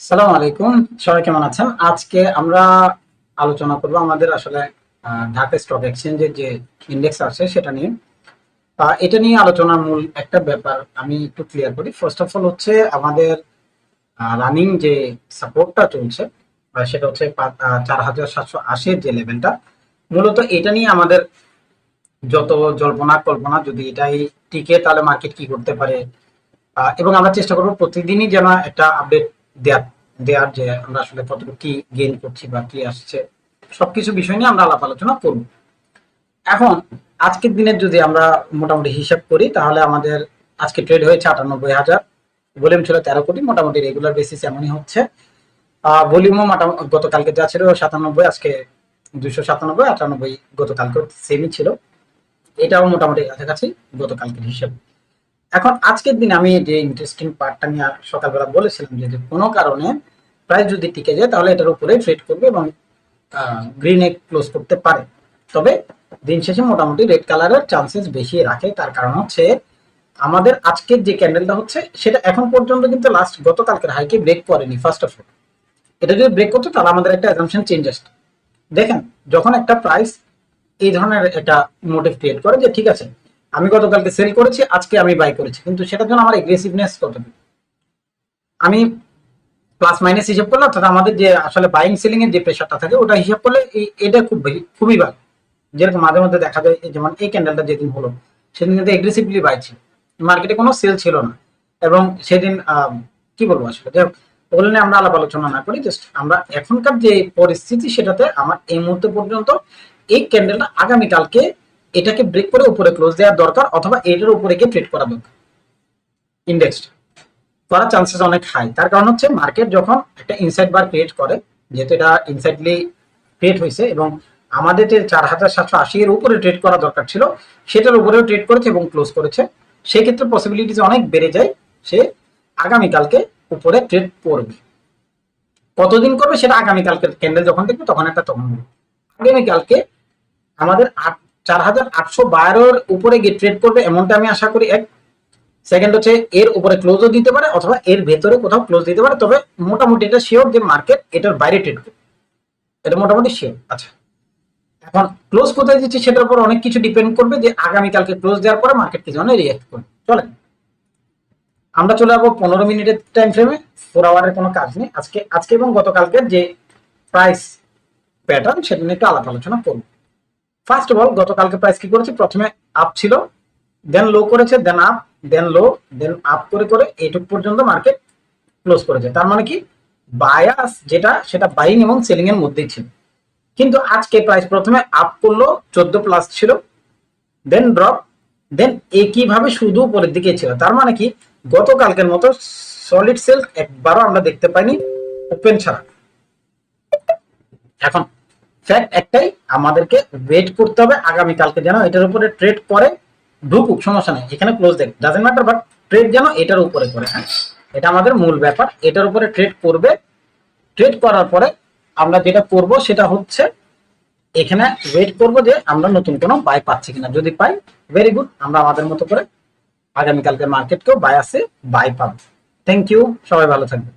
সালাম আলাইকুম। সবাই কেমন আছেন? আজকে আমরা আলোচনা করব আমাদের আসলে ঢাকা স্টক এক্সচেঞ্জের যে ইন্ডেক্স আছে সেটা নিয়ে। আহ, এটা নিয়ে আলোচনার মূল একটা ব্যাপার আমি একটু ক্লিয়ার করি। ফার্স্ট অফ অল হচ্ছে আমাদের রানিং যে সাপোর্টটা চলছে সেটা হচ্ছে চার হাজার সাতশো আশির যে লেভেলটা মূলত এটা নিয়ে আমাদের যত জল্পনা কল্পনা যদি এটাই টিকে তাহলে মার্কেট কি করতে পারে? এবং আমরা চেষ্টা করব প্রতিদিনই যেন একটা আপডেট দেওয়ার দেওয়ার যে আমরা আসলে কতটুকু কি গেইন করছি বা কি আসছে, সবকিছু বিষয় নিয়ে আমরা আলাপ আলোচনা করব। এখন, আজকের দিনের যদি আমরা মোটামুটি হিসাব করি, তাহলে আমাদের আজকে ট্রেড হয়েছে আটানব্বই হাজার ভলিউম ছিল তেরো কোটি, মোটামুটি রেগুলার বেসিস এমনই হচ্ছে। ভলিউমও গতকালকে যা ছিল সাতানব্বই, আজকে দুইশো সাতানব্বই, আটানব্বই গতকালকে সেমই ছিল। এটাও মোটামুটি কাছাকাছি গতকালকের হিসাব। এখন আজকের দিনে আমি যে ইন্টারেস্টিং পার্টটা নিয়ে সকালবেলা বলেছিলাম যে কোনো কারণে প্রাইস যদি টিকে যায়, তাহলে এটার উপরে ট্রেড করবে এবং গ্রিনে ক্লোজ করতে পারে। তবে দিন শেষে মোটামুটি রেড কালারের চান্সেস বেশি রাখে। তার কারণ হচ্ছে আমাদের আজকের যে ক্যান্ডেলটা হচ্ছে, সেটা এখন পর্যন্ত কিন্তু লাস্ট গতকালকের হাইকে ব্রেক করেনি ফার্স্ট অফ অল এটা যদি ব্রেক করতো, তাহলে আমাদের একটা অ্যাজাম্পশন চেঞ্জ আসতো। দেখেন, যখন একটা প্রাইস এই ধরনের একটা মোটিভ ক্রিয়েট করে যে, ঠিক আছে আমি গতকালকে সেল করেছি আজকে আমি বাই করেছি। কিন্তু সেটার জন্য আমার এগ্রেসিভনেস কতটুকু? আমি প্লাস মাইনাস হিসাব করলে অর্থাৎ আমাদের যে আসলে বাইং সেলিং এর যে প্রেশারটা থাকে ওটা হিসাব করলে এটা খুব খুবই ভালো। যেরকম মাঝে মধ্যে দেখা যায় যেমন এই ক্যান্ডেলটা যেদিন হলো সেদিন কিন্তু এগ্রেসিভলি বাই ছিল। মার্কেটে কোনো সেল ছিল না। এবং সেদিন কি বলব আসলে? হোক, ওগুলো নিয়ে আমরা আলাপ আলোচনা না করি জাস্ট আমরা এখনকার যে পরিস্থিতি সেটাতে আমার এই মুহূর্তে পর্যন্ত এই ক্যান্ডেলটা আগামীকালকে এটাকে ব্রেক করে উপরে ক্লোজ দেওয়ার দরকার অথবা এটার উপরে গিয়ে ট্রেড করা দরকার। ইন্ডেক্সটা করার চান্সেস অনেক হাই তার কারণ হচ্ছে মার্কেট যখন একটা ইনসাইড বার ক্রিয়েট করে, যেহেতু এটা ইনসাইডলি ক্রিয়েট হয়েছে এবং আমাদের যে চার হাজার সাতশো আশি এর উপরে ট্রেড করা দরকার ছিল, সেটার উপরেও ট্রেড করেছে এবং ক্লোজ করেছে। সেক্ষেত্রে পসিবিলিটিস অনেক বেড়ে যায়, সে আগামীকালকে উপরে ট্রেড করবে। কতদিন করবে সেটা আগামীকালকে ক্যান্ডেল যখন দেখবে তখন একটা তখন আগামীকালকে আমাদের আট চার হাজার আটশো বারোর উপরে গিয়ে ট্রেড করবে এমনটা আমি আশা করি এক সেকেন্ড হচ্ছে এর উপরে ক্লোজও দিতে পারে অথবা এর ভেতরে কোথাও ক্লোজ দিতে পারে, তবে মোটামুটি এটা শিওর যে মার্কেট এটার বাইরে ট্রেড করবে। এটা মোটামুটি শিওর আচ্ছা। এখন ক্লোজ কোথায় দিচ্ছে সেটার উপর অনেক কিছু ডিপেন্ড করবে যে আগামীকালকে ক্লোজ দেওয়ার পরে মার্কেট কি ধরনের রিয়াক্ট করবে চলেন। আমরা চলে যাব পনেরো মিনিটের টাইম ফ্রেমে ফোর আওয়ারের কোনো কাজ নেই। আজকে আজকে এবং গতকালকের যে প্রাইস প্যাটার্ন সেটা নিয়ে একটু আলাপ আলোচনা করব। ফার্স্ট অফ অল গতকালকে প্রাইস কি করেছে? প্রথমে আপ ছিল দেন লো করেছে দেন আপ দেন লো দেন আপ করে করে এইটুক পর্যন্ত মার্কেট ক্লোজ করেছে। তার মানে কি? বায়াস যেটা, সেটা বাইং এবং সেলিং এর মধ্যেই ছিল। কিন্তু আজকে প্রাইস প্রথমে আপ করল, চোদ্দ প্লাস ছিল দেন ড্রপ দেন একইভাবে শুধু উপরের দিকে ছিল। তার মানে কি? গতকালকের মতো সলিড সেল একবারও আমরা দেখতে পাইনি ওপেন ছাড়া। এখন ফ্যাক্ট একটাই আমাদেরকে ওয়েট করতে হবে আগামী কালকে যেন এটার উপরে ট্রেড করে ঢুকুক, সমস্যা নেই। এখানে ক্লোজ দেখ ডাজেন্ট ম্যাটার বাট ট্রেড যেন এটার উপরে করে। হ্যাঁ এটা আমাদের মূল ব্যাপার। এটার উপরে ট্রেড করবে। ট্রেড করার পরে আমরা যেটা করব, সেটা হচ্ছে এখানে ওয়েট করব যে আমরা নতুন কোনো বাই পাচ্ছি কিনা। যদি পাই ভেরি গুড আমরা আমাদের মতো করে আগামীকালকে মার্কেটকেও বাই আছে বাই পাবো। থ্যাংক ইউ সবাই ভালো থাকবে